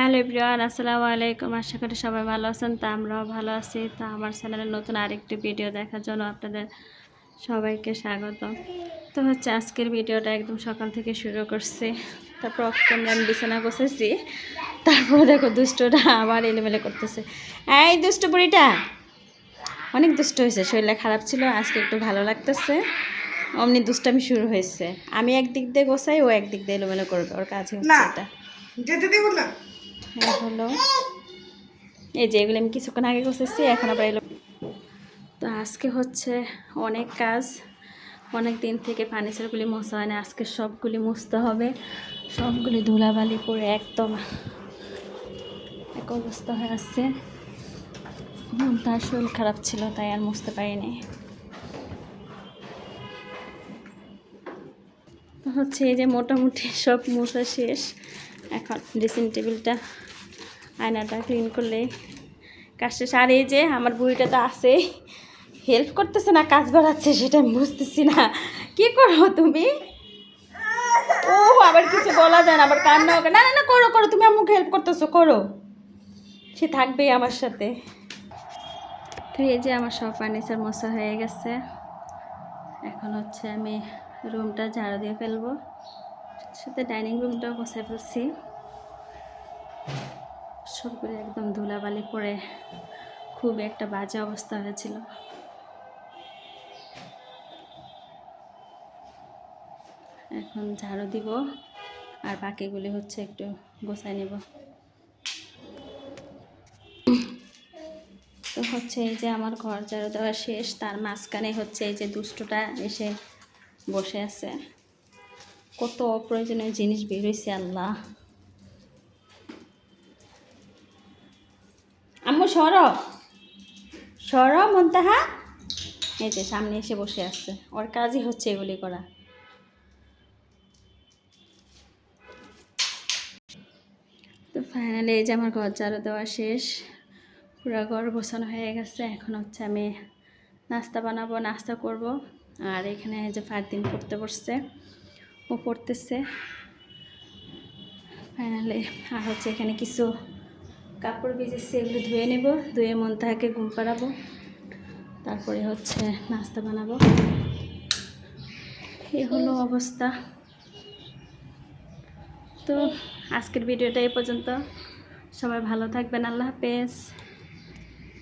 Hello everyone আসসালামু আলাইকুম। আশা করি সবাই ভালো আছেন তা আমরাও ভালো আছি। তা আমার চ্যানেলে নতুন আরেকটি ভিডিও দেখার জন্য আপনাদের সবাইকে স্বাগত। তো হচ্ছে আজকের ভিডিওটা একদম সকাল থেকে শুরু করছি। তারপর ক্যামেরা আমি বিছানা বসেছি তারপর দেখো দুষ্টটা আবার এলোমেলো করতেছে। এই দুষ্ট বুড়িটা অনেক দুষ্ট হয়েছে শরীরটা খারাপ ছিল আজকে একটু ভালো লাগতেছে। অমনি দুষ্টামি শুরু হয়েছে। আমি একদিক দিয়ে গোছাই ও একদিক দিয়ে এলোমেলো করবে ওর কাছে হচ্ছে এটা। যেতে দেব না। হলো। এই যে এগুলো আমি কিছুক্ষণ আগে গোছেছি এখন আবার এলো। তো আজকে হচ্ছে অনেক কাজ, অনেক দিন থেকে ফার্নিচারগুলি মোছা হয় না, আজকে সবগুলি মুছতে হবে। সবগুলি ধুলাবালি করে একদম এক অবস্থা হয়ে আসছে তার শরীর খারাপ ছিল, তাই আর মুছতে পারিনি। হচ্ছে এই যে মোটামুটি সব মোছা শেষ, এখন ড্রেসিং টেবিলটা আয়নাটা ক্লিন করলে কাজ শেষ। আর এই যে আমার বুড়িটা তো আছে হেল্প করতেছে না, কাজ বাড়াচ্ছে সেটা আমি বুঝতেছি না। কি করো তুমি? ও, আবার কিছু বলা যায় না, আবার কান্না হবে না না না, করো করো, তুমি আমাকে হেল্প করতেছো, করো। সে থাকবেই আমার সাথে। তো এই যে আমার সব ফার্নিচার মশা হয়ে গেছে। এখন হচ্ছে আমি রুমটা ঝাড়ু দিয়ে ফেলব। সাথে ডাইনিং রুমটাও বসে ফেলছি। সবগুলো একদম ধুলাবালি পড়ে খুব একটা বাজে অবস্থা হয়েছিল। এখন ঝাড়ু দিব, আর বাকিগুলি হচ্ছে একটু গোছাই নেব। তো হচ্ছে এই যে আমার ঘর ঝাড়ু দেওয়া শেষ, তার মাঝখানে হচ্ছে এই যে দুষ্টটা এসে বসে আছে। কত অপ্রয়োজনীয় জিনিস বেরোইছে আল্লাহ। আম্মু, সর। সর, মন্তাহা। এই যে সামনে এসে বসে আছে। ওর কাজই হচ্ছে এগুলি করা। তো ফাইনালি এই যে আমার ঘর ঝাড়ু দেওয়া শেষ। পুরো ঘর গোছানো হয়ে গেছে। এখন হচ্ছে আমি নাস্তা বানাবো, নাস্তা করব। আর এখানে যে ফারদিন পড়তে বসছে। ও পড়তেছে। ফাইনালি আর হচ্ছে এখানে কিছু কাপড় ভিজেছে এগুলো ধুয়ে নেব, ধুয়ে মন তাহাকে ঘুম পাড়াবো। তারপরে হচ্ছে নাস্তা বানাবো। এ হলো অবস্থা। তো আজকের ভিডিওটা এই পর্যন্ত। সবাই ভালো থাকবেন, আল্লাহ হাফেজ।